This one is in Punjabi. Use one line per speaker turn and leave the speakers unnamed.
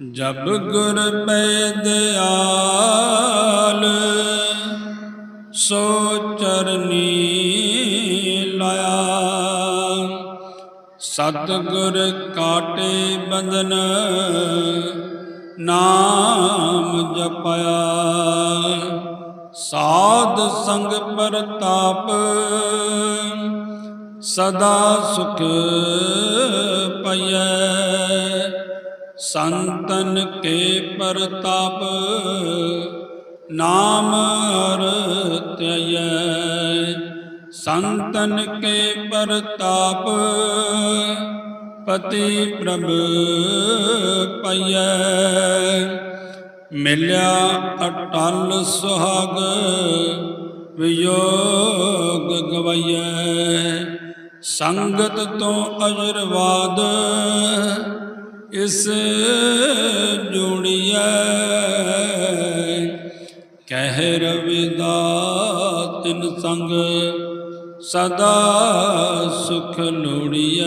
ਜਬ ਗੁਰ ਪੈ ਦਿਆਲ, ਸੋ ਚਰਨੀ ਲਾਇਆ। ਸਤ ਗੁਰ ਕਾਟੇ ਬੰਧਨ, ਨਾਮ ਜਪਿਆ। ਸਾਧ ਸੰਗ ਪ੍ਰਤਾਪ, ਸਦਾ ਸੁਖ ਪਈਐ। ਸੰਤਨ ਕੇ ਪ੍ਰਤਾਪ, ਨਾਮ ਅਰਤਿਐ ਸੰਤਨ ਕੇ ਪ੍ਰਤਾਪ, ਪਤੀ ਪ੍ਰਭ ਪਈਐ। ਮਿਲਿਆ ਅਟਲ ਸੁਹਾਗ, ਵਿਯੋਗ ਗਵਈਐ। ਸੰਗਤ ਤੋਂ ਅਜਰਵਾਦ ਇਸ ਜੋੜੀਐ ਕਹਿ ਰਵਿਦਾ ਤਿਨ ਸੰਗ ਸਦਾ ਸੁਖ ਲੋੜੀਐ।